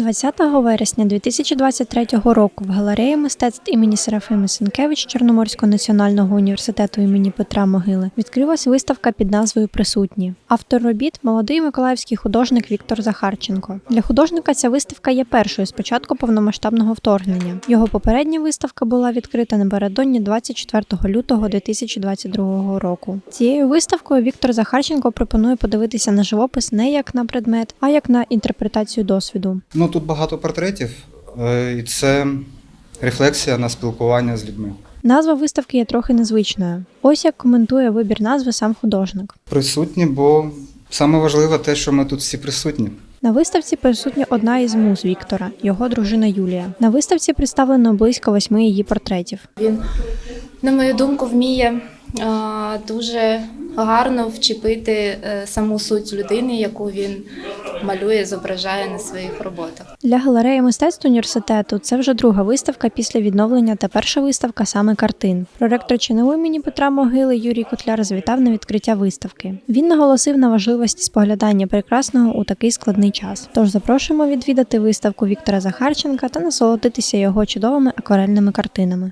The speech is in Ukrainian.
20 вересня 2023 року в галереї мистецтв імені Серафими Сенкевич Чорноморського національного університету імені Петра Могили відкрилась виставка під назвою Присутні. Автор робіт молодий миколаївський художник Віктор Захарченко. Для художника ця виставка є першою з початку повномасштабного вторгнення. Його попередня виставка була відкрита напередодні 24 лютого 2022 року. Цією виставкою Віктор Захарченко пропонує подивитися на живопис не як на предмет, а як на інтерпретацію досвіду. Ну тут багато портретів, е, і це рефлексія на спілкування з людьми. Назва виставки є трохи незвичною. Ось як коментує вибір назви сам художник. Присутні, бо саме важливе те, що ми тут всі присутні. На виставці присутня одна із муз Віктора, його дружина Юлія. На виставці представлено близько восьми її портретів. Він, на мою думку, вміє а, дуже гарно вчепити е, саму суть людини, яку він малює, зображає на своїх роботах. Для галереї мистецтв університету це вже друга виставка після відновлення та перша виставка саме картин. Проректор ЧНУ імені Петра Могили Юрій Котляр звітав на відкриття виставки. Він наголосив на важливості споглядання прекрасного у такий складний час. Тож запрошуємо відвідати виставку Віктора Захарченка та насолодитися його чудовими акварельними картинами.